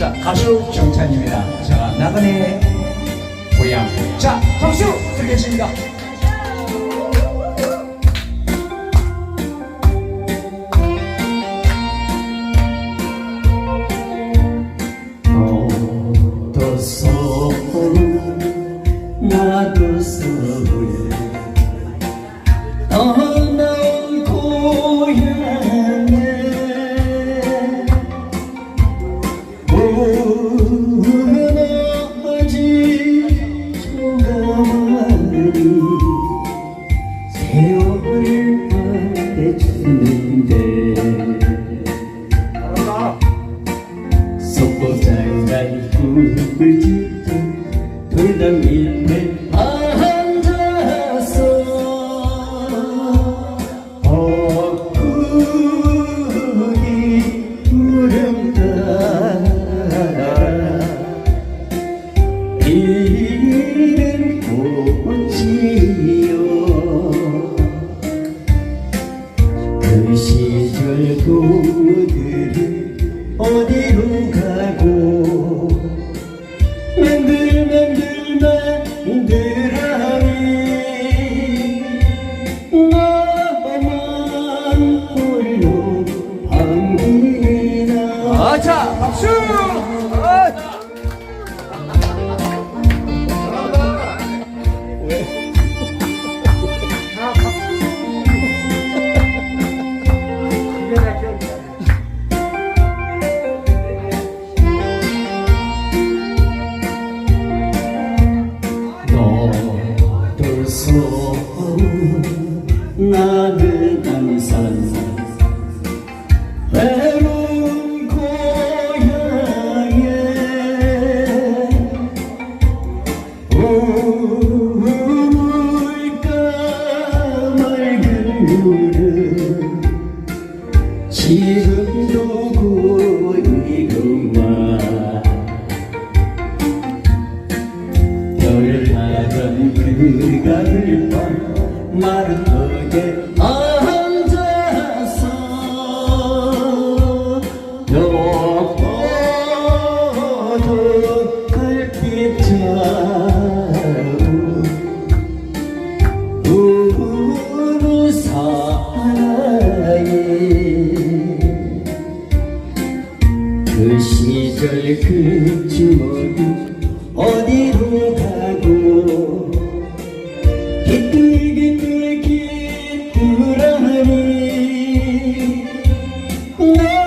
자, 가수 정찬입니다. 자, 나그네 고향. 자, 박수 드리겠습니다. 나도서 세월을 말해주는데. 속보장난 꿈을 짓던 돌담 밑에 그 시절 고들은 어디로 가고 맨들 맨들 맨들하니 나만 홀로 방귀나 아, 자, 박수! 나는 항상 외로운 고향에 우물가 맑은 물은 지금도 고이구만 별하던 그가 들 밤 마른 턱에 앉아서 여보던 달빛 자우 우는 사나이 그 시절 그 추억이 어디로 가고 나